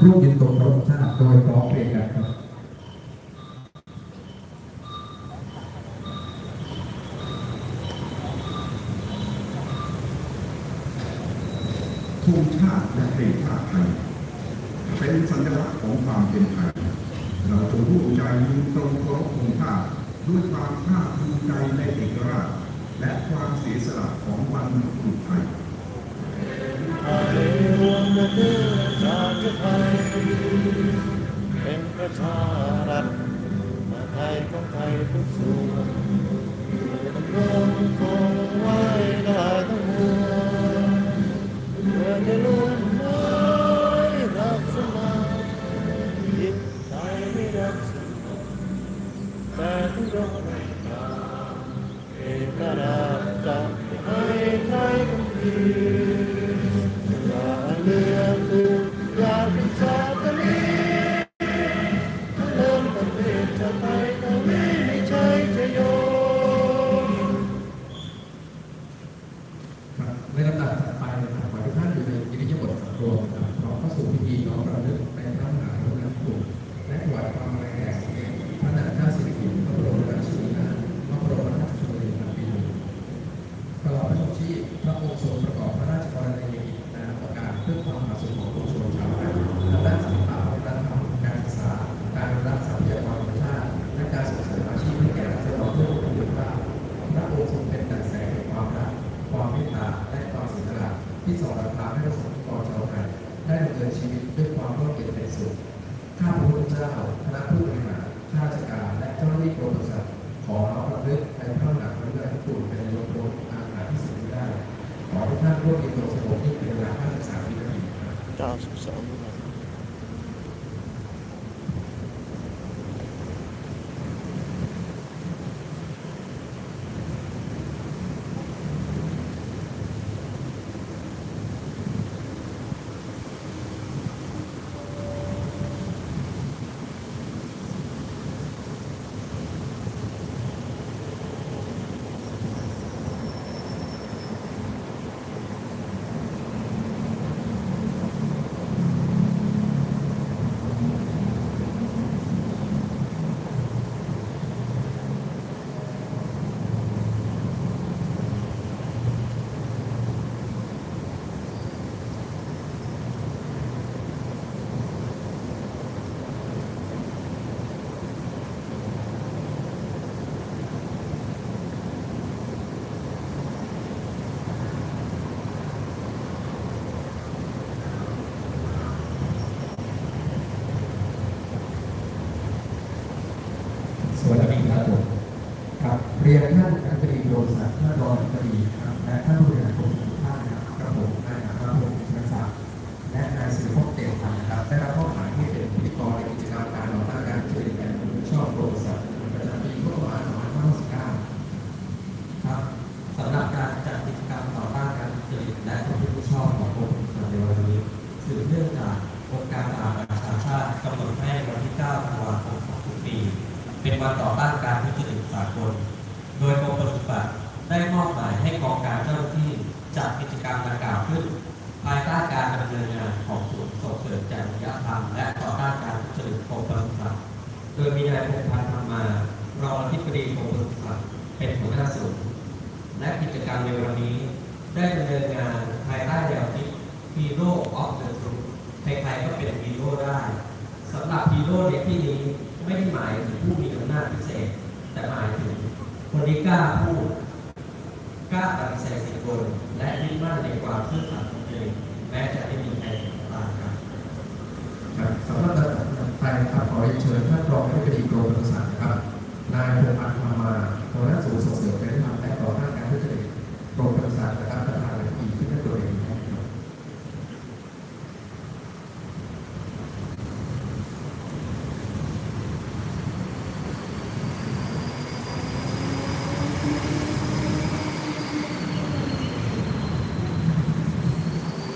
านร่วมยืนตรงพระองค์ชาติโดยร้องเพลงกันครับธงชาติและเพลงชาติไทยเป็นสัญลักษณ์ของความเป็นไทย เราจะร่วมใจยืนตรงเคารพธงชาติด้วยความภาคภูมิใจในเอกราช และความเสียสละของบรรพบุรุษไทย รวมกันเพื่อชาติไทยเป็นประชารัฐมาไทยของไทยทุกส่วนดำรงคงไว้ได้ทั้งมวลเพื่อจะล้วนน้รักสมาจิตใจไม่รักสมาแต่ทุกดวงดาเอกราชจะให้ไทยของพี่ ชีวิตด้วยความร่มเย็นเป็นสุขข้าพระพุทธเจ้าคณะผู้บริหารข้าราชการและเจ้าหน้าที่กรมปศุสัตว์ขอน้อมรำลึกในพระมหากรุณาธิคุณเป็นยกรถอาหารที่สุดได้ ขอให้ท่านร่วมยืนตรงสงบที่เป็นเวลา53วินาทีครับ92วินาที สวัสดีครับผม ครับเรียนท่าำหรับฮีโร่ในที่นี้ไม่ได้หมายถึงผู้มีอำนาจพิเศษ แต่หมายถึงคนที่กล้าพูดกล้าปฏิเสธสิทธิคนและยึดมั่นในความซื่อสัตย์ของตัวเองแม้จะไม่มีใครต่างครับครับสำหรับลำดับต่อไปครับขอเชิญท่านรองอธิบดีกรมปศุสัตว์นครับนายพงพันธ์มามาหัวหน้าศูนย์ส่งเสริมจริยธรรมและต่อต้านการทุจริตกรมปศุสัตว์นะครับประธานในพิธีขึ้นด้วยตัวเองนะครับ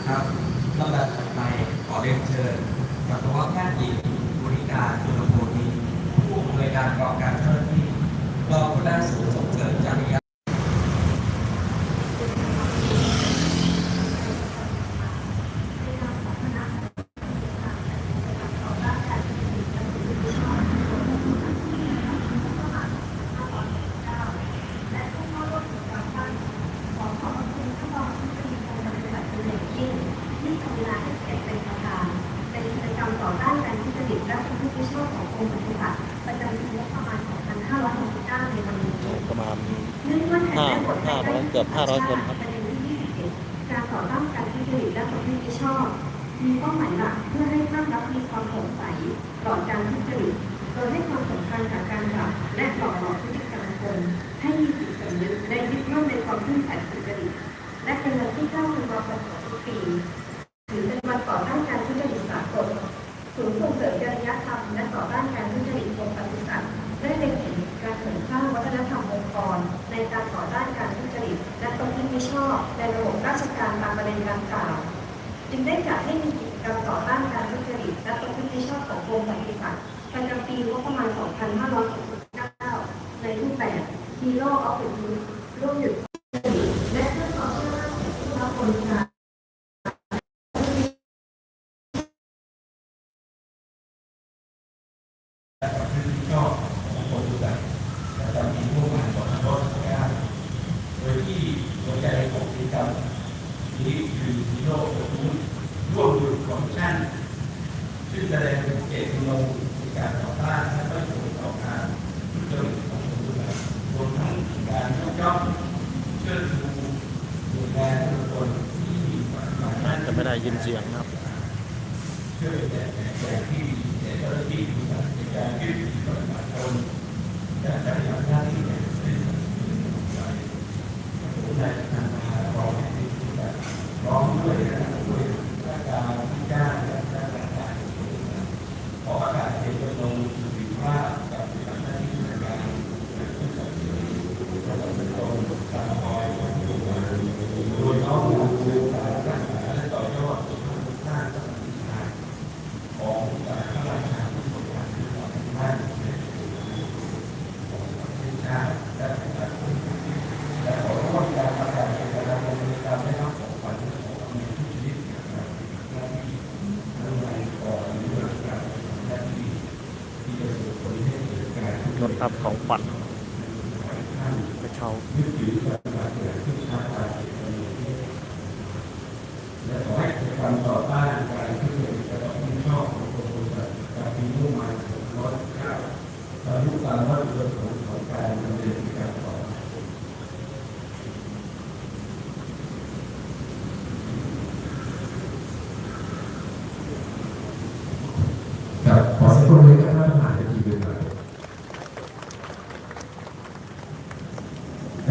ครับลำดับถัดไปขอเรียนเชิญสัตวแพทย์หญิงบริการจุลโพธีผู้อำนวย การกอการเจ้าหน้าที่รองหัวหน้าศูนย์ส่งเสริมจริย ต่อต้านการทุจริตและประพฤติมิชอบของกรมปศุสัตว์ประจำปีงบประมาณ 2569 ในวันนี้ ประมาณ เนื่องว่าแผนแม่บท ห้าร้อยเกือบ500คนครับ ประเด็นที่21การต่อต้านการทุจริตและประพฤติมิชอบ มีเป้าหมายหลักเพื่อให้ภาครัฐมีความโปร่งใสปลอดการทุจริต โดยให้ความสำคัญกับการปรับ และหล่อหลองพฤติกรรมคนให้มีจิตสำนึกและยึดมั่นในความซื่อสัตย์สุจริตและเป็นวันที่เข้าถึงความของทุกปี ถือเป็นวันต่อต้านการทุจริตสากลศูนย์ส่งเสริมจริยธรรมและต่อต้านการทุจริตกรมปศุสัตว์ได้เล็งเห็นการเสริมสร้างวัฒนธรรมองค์กร ในการต่อต้านการทุจริตและประพฤติมิชอบในระบบราชการตามประเด็นดังกล่าว จึงได้จัดให้มีกิจกรรมต่อต้านการทุจริตและประพฤติมิชอบของกรมปศุสัตว์ประจำปีงบประมาณ 2569 ในรูปแบบ Hero of the Youth ร่วมหยุดทุจริตและเพื่อความเชื่อมั่นของผู้รับบริการ และประพฤติมิชอบของคนดูแล จำเประจำปีงบประมาณ2569โดยที่หัวใจของกิจกรรมนี้คือฮีโร่ของคุณร่วมมือของท่านซึ่งแสดงเป็นเจตจำนงในการต่อต้านและไม่ผลต่อการทุจริตของคนดูแลรวมทั้งการยกย่องเชิดชูดูแลทุกคนที่มีความสามารถจะไม่ได้ยินเสียงครับ ช่วยแจกแจกที่แจกเจ้าหน้าที่ในการยึดปฏิบัติตนและปฏิบัติหน้าที่อย่างซื่อสัตย์สุจริตผมได้ทำมาร้องให้ที่แบบร้องด้วยนะด้วยราชการที่จ้างและราชการขอประกาศเจตจำนงถือว่ากับปฏิบัติหน้าที่ในการซื่อสัตย์สุจริตประจำตนตามคอยของตัวโดยน้อมนำสู่การรักษาและต่อยอดสู่การสร้างสรรค์งาน ของการพระราชาที่ทรงการที่ต่อท่านในของประเทศชาติและประชาชนและขอร่วมการประกาศเจตนารมณ์ในการได้รับของขวัญของมีทุกชนิดนะครับหน้าที่ทั้งในก่อนหรือหลังการหน้าที่ที่จะส่งผลให้เกิดการ รถทับของฝัน ท่าน ไปเช่า ยึดถือปฏิบัติอย่างที่ท้าทายและขอให้กิจกรรมต่อต้านการทุจริตและประพฤติมิชอบของคนบริษัทการมีมุ่งหมายถึงร้อยเก้าตามยุคการวัดอุดมของของการดำเนินกิจกรรมต่อไป ครับขอเสียงปรบมือกับท่านประธานในทีมด้วยครับ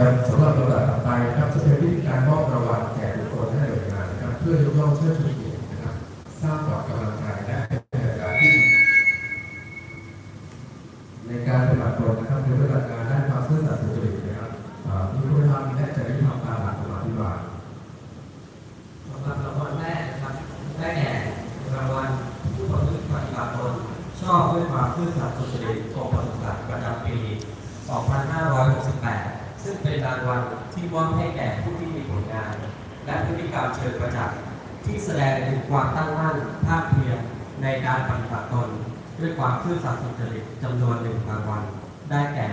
ครับสำหรับระดับต่อไปนะครับจะเป็นวิธีการมอบรางวัลแก่บุคคลให้หน่วยงานนะครับเพื่อยกย่องเชิดชูเกียรตินะครับ สร้างความกำลังใจและเป็นการที่ ในการปฏิบัติตนนะครับในปฏิบัติงานด้านความซื่อสัตย์สุจริตนะครับอ่ามีคุณธรรมและจริยธรรมตามหลักธรรมาภิบาล สำหรับรางวัลแรกนะครับได้แก่รางวัลผู้ประพฤติปฏิบัติตนชอบด้วยความซื่อสัตย์สุจริตกรมปศุสัตว์ประจำปี 2568 ซึ่งเป็นรางวัลที่มอบให้แก่ผู้ที่มีผลงาน และพฤติกรรมเชิงประจักษ์ที่แสดงถึงความตั้งมั่นภาคเพียรในการปฏิบัติตน ด้วยความซื่อสัตย์สุจริตจำนวนหนึ่งรางวัลได้แก่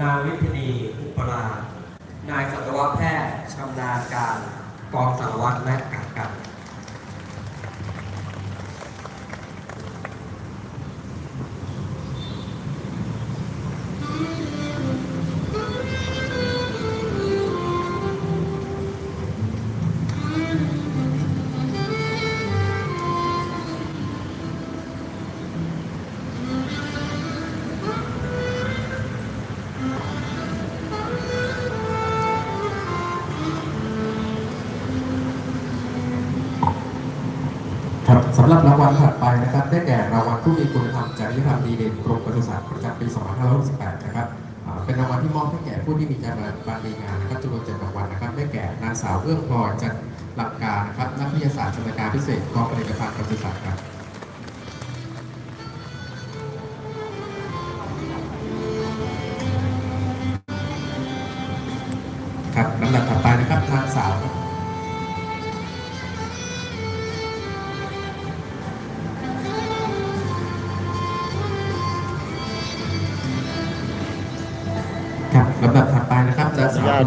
นางวิทนีอุปราชนายสัตวแพทย์ชำนาญการกองสารวัตรและกากัน สำหรับรางวัลถัดไปนะครับ ได้แก่รางวัลผู้มีคุณธรรมจริยธรรมดีเด่นกรมปศุสัตว์ประจำปี 2568 นะครับเป็นรางวัลที่มอบให้แก่ผู้ที่มีการบานดีงานนะครับจำนวนเจ็ดรางวัลนะครับ ได้แก่นางสาวเอื้องพลอยจันหลักการนะครับนักวิทยาศาสตร์ชำนาญการพิเศษกองผลิตภัณฑ์ปศุสัตว์ครับ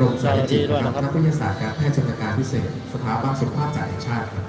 นางสาวกนกสายจิตนะครับนักวิทยาศาสตร์การแพทย์ชำนาญการพิเศษ สถาบันสุขภาพจากแห่งชาติครับ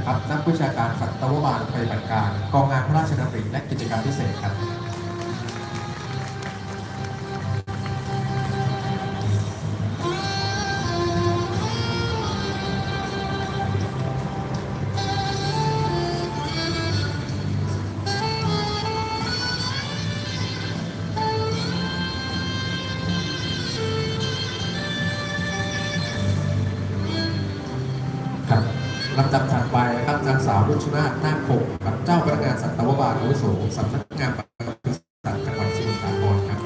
นะครับนักวิชาการสัตวบาลไปฏิบัติการกองงาน รุชนาถนาคคงกับเจ้าพนักงานสัตวบาลอาวุโสสำนักงานปศุสัตว์จังหวัดสมุทรสาครครับ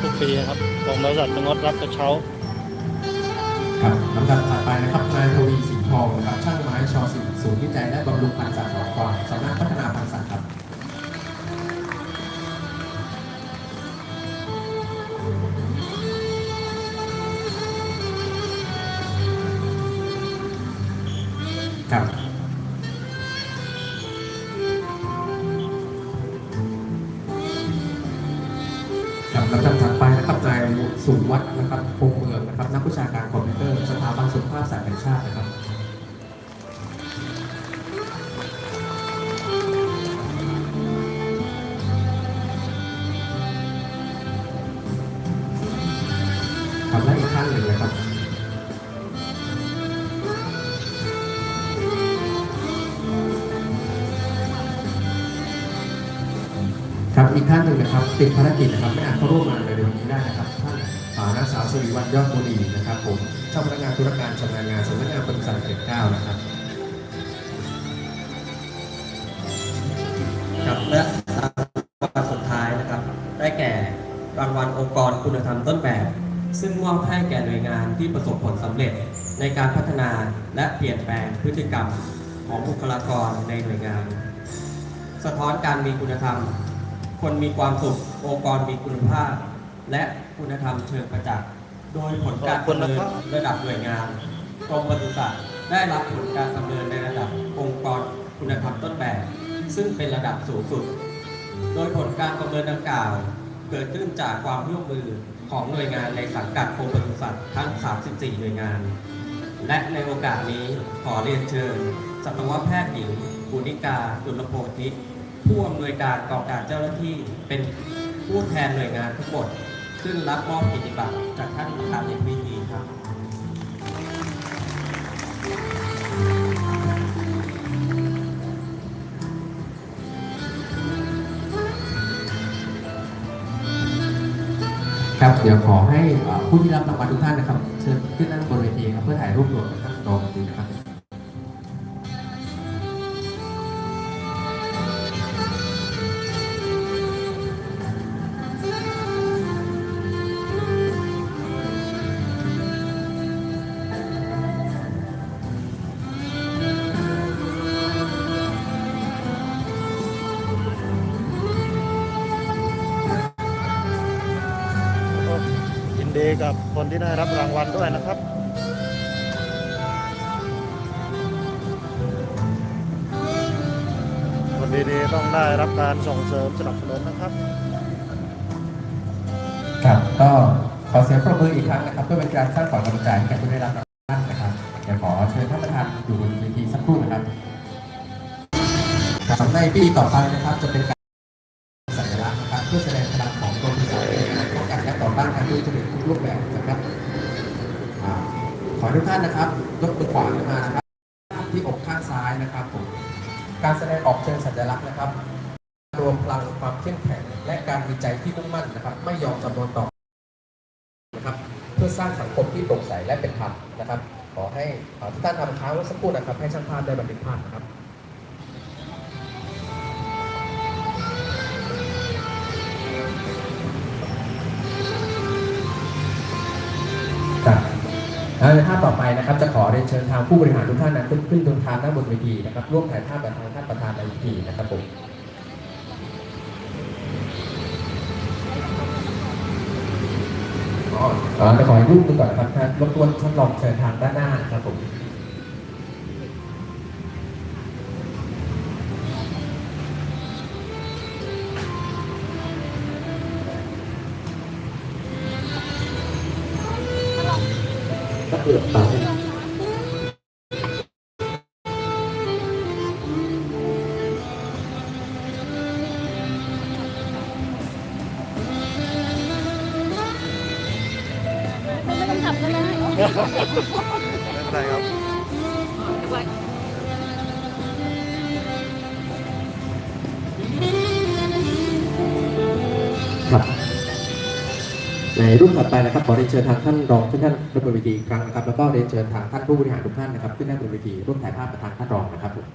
ทุกปีครับของบริษัทจะงดรับกระเช้า ครับลำดับถัดไปนะครับนายทว ศูนย์วิจัยและบำรุงพันธุ์สัตว์สองกวางสำนักพัฒนาพันธุ์สัตว์ครับครับครับลำดับถัดไปนะครับนายสุวัฒน์นะครับพงเมืองนะครับนักวิชาการคอมพิวเตอร์สถาบันสุขภาพสัตว์แห่งชาตินะครับ ครับอีกท่านหนึ่งนะครับติดภารกิจนะครับไม่อาจเข้าร่วมงานในวันนี้ได้นะครับท่านอานางสาวสุริวัฒน์ยอดบุรีนะครับผมเจ้าพนักงานธุรการชำนาญงานสำนักงานปศุสัตว์เขตเก้านะครับครับและรางวัลสุดท้ายนะครับ ได้แก่รางวัลองค์กรคุณธรรมต้นแบบ ซึ่งมอบให้แก่หน่วยงานที่ประสบผลสำเร็จในการพัฒนาและเปลี่ยนแปลงพฤติกรรมของบุคลากรในหน่วยงาน สะท้อนการมีคุณธรรม คนมีความสุข องค์กรมีคุณภาพ และคุณธรรมเชิงประจักษ์ โดยผลการประเมินระดับหน่วยงานกรมปศุสัตว์ได้รับผลการประเมินในระดับองค์กรคุณธรรมต้นแบบ ซึ่งเป็นระดับสูงสุด โดยผลการประเมินดังกล่าว เกิดขึ้นจากความร่วมมือของหน่วยงานในสังกัดกรมปศุสัตว์ทั้ง 34 หน่วยงาน และในโอกาสนี้ขอเรียนเชิญสัตวแพทย์หญิงปุณิกาจุลโพธิ ผู้อำนวยการกองการเจ้าหน้าที่เป็นผู้แทนหน่วยงานทั้งหมดขึ้นรับมอบกิจบัตรจากท่านประธานในพิธีครับครับเดี๋ยวขอให้ผู้ที่รับรางวัลทุกท่านนะครับ เชิญขึ้นนั่งบนเวทีครับเพื่อถ่ายรูปรวมกับท่านรองดีนะครับ คนที่ได้รับรางวัลด้วยนะครับคนดีๆต้องได้รับการส่งเสริมสนับสนุนนะครับ ครับก็ขอเสียงปรบมืออีกครั้งนะครับเพื่อเป็นการสร้างความกำลังใจให้แก่ผู้ได้รับรางวัลนะครับเดี๋ยวขอเชิญท่านประธานอยู่บนเวทีสักครู่นะครับครับในปีต่อไปนะครับจะเป็นการสัญลักษณ์นะครับเพื่อแสดง ป้องกันและต่อต้านการทุจริตทุกรูปแบบนะครับขอทุกท่านนะครับยกมือขวาขึ้นมานะครับที่อกข้างซ้ายนะครับผมการแสดงออกเชิงสัญลักษณ์นะครับ รวมพลังความเข้มแข็ง และการมีใจที่มุ่งมั่นนะครับ ไม่ยอมจำนนต่อนะครับเพื่อสร้างสังคมที่โปร่งใสและเป็นธรรมนะครับ ขอให้ทุกท่านทำค้างไว้สักครู่นะครับ ให้ช่างภาพได้บันทึกภาพนะครับ แล้วในภาพต่อไปนะครับจะขอเรียนเชิญทางผู้บริหารทุกท่านนะขึ้นขึ้นตรงทางด้านบนเวทีนะครับร่วมถ่ายภาพกับทางท่านประธานในเวทีนะครับผมอ๋อจะขอให้รูปหนึงก่อนนะครับรบกวนท่านรองเชิญทางด้านหน้าครับผม ในรูปถัดไปนะครับขอเรียนเชิญทางท่านรองขึ้นท่านบนเวทีอีกครั้งนะครับแล้วก็เรียนเชิญทางท่านผู้บริหารทุกท่านนะครับขึ้นด้านบนเวทีร่วมถ่ายภาพกับทางท่านรองนะครับผม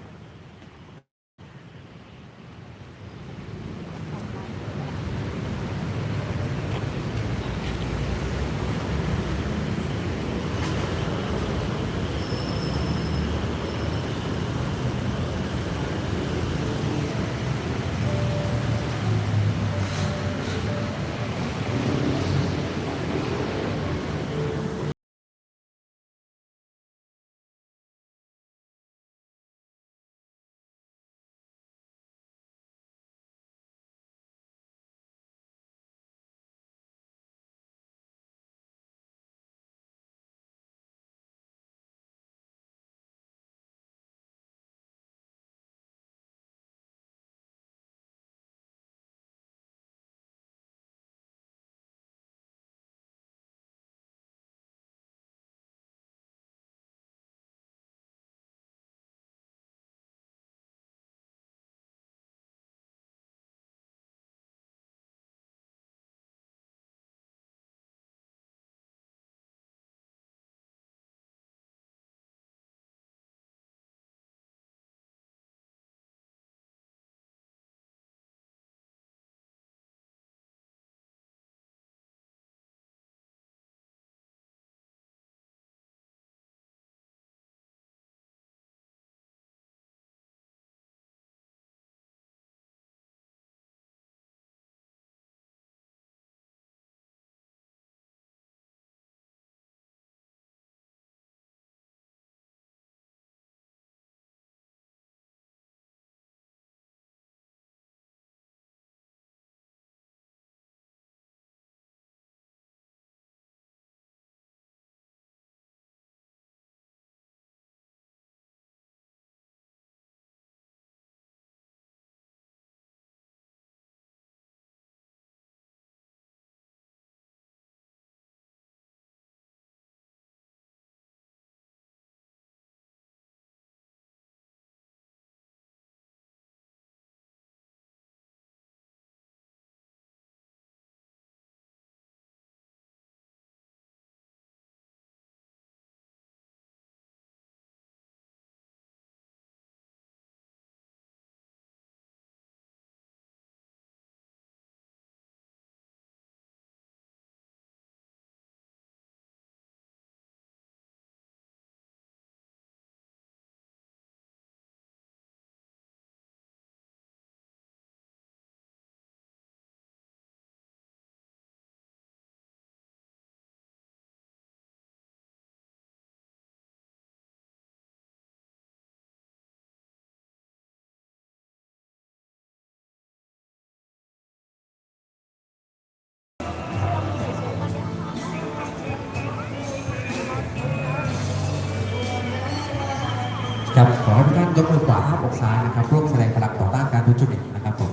ครับขอให้ทุกท่านยกมือขวาห้าอกซ้ายนะครับร่วมแสดงพลังต่อต้านการทุจริตนะครับผม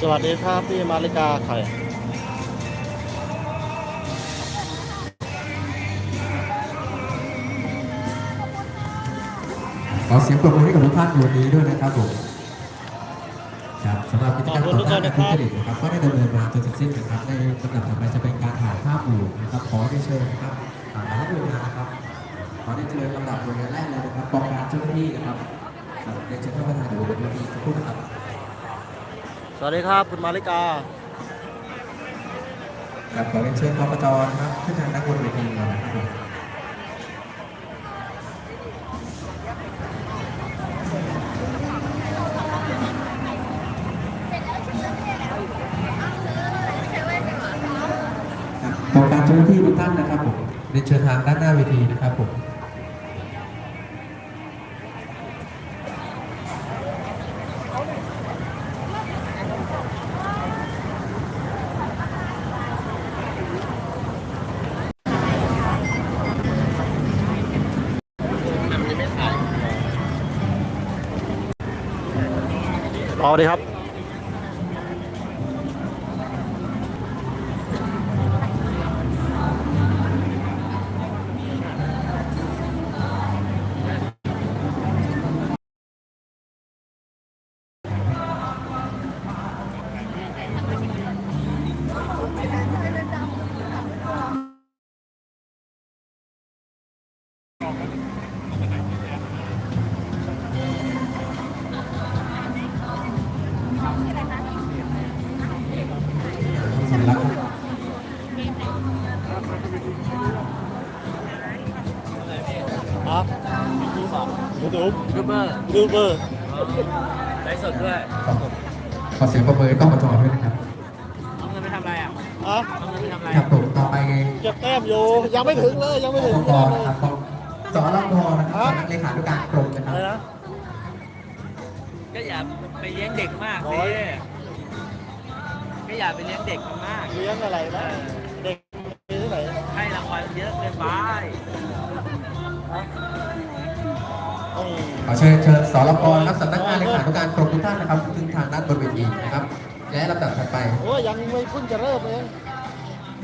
สวัสดีครับพี่มาริกาไข่ขอเสียงปรบมือให้กับทุกท่านในวันนี้ด้วยนะครับผมครับ สำหรับกิจกรรมต่อต้านการทุจริตนะครับก็ได้ดำเนินมาจนเสร็จสิ้นนะครับในลำดับต่อไปจะเป็นการถ่ายภาพหมู่นะครับขอได้เชิญนะครับอ่ารับหน่วยงานนะครับขอได้เชิญลำดับหน่วยงานแรกเลยนะครับกองการเจ้าหน้าที่นะครับครับได้เชิญท่านประธานอยู่บนเวทีสักครู่นะครับสวัสดีครับคุณมาริกาครับขอเรียนเชิญกปจนะครับขึ้นทางด้านบนเวทีเรานะครับผม ต่อการเจ้าหน้าที่ทุกท่านนะครับผม เรียนเชิญทางด้านหน้าเวทีนะครับผมเอาดีครับ เบอร์ยูทูบเบอร์ไลฟ์สดด้วยขอเสียงประเมินกล้องกระจอด้วยนะครับเอาเงินไปทำอะไรอะอะเอาเงินไปทำอะไรครับผมต่อไปไงเก็บแต้มอยู่ยังไม่ถึงเลยยังไม่ถึงกเลยนะครับสอรพนะครับสำนักเลขาธิการกรมนะครัอะบไรนะก็อย่าไปเลี้ยงเด็กมากโอ้สิยก็อย่าไปเลี้ยงเด็กมากเลี้ยงอะไรนะ อืมขอเชิญเชิญสรพครับสำนักงานเลขาธิการกรมทุกท่านนะครับขึ้นทางด้านบนเวทีนะครับ และลำดับถัดไป โอ้ยยังไม่เพิ่งจะเริ่มเอง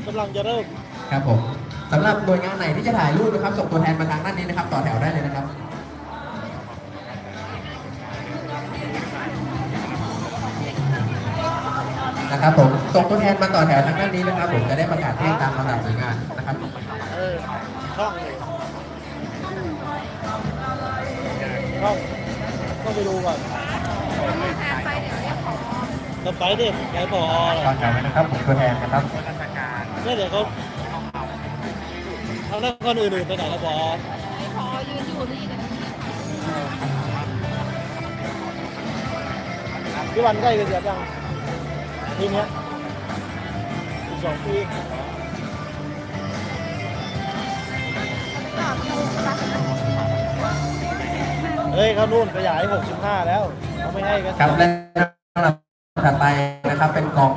กำลังจะเริ่มครับผมสำหรับหน่วยงานไหนที่จะถ่ายรูปนะครับ ส่งตัวแทนมาทางด้านนี้นะครับ ต่อแถวได้เลยนะครับ นะครับผมส่งตัวแทนมาต่อแถวทางด้านนี้นะครับ ผมจะได้ประกาศแจ้งตามลำดับหน่วยงานนะครับ เออช่องเลย ช่องต้องไปดูก่อนจะไปดิไงพอต่อแถวเลยนะครับผมตัวแทนนะครับเนี่ยเดี๋ยวเขาทางด้านคนอื่นๆไปไหนแล้วพอพอยืนอยู่นี่กันพี่วันใกล้กันเสียยังทีเนี้ยอีกสองปี เฮ้ยเขานู่นขยาย 65 แล้วเขาไม่ให้กัน ครับและลำดับถัดไปนะครับเป็นกอง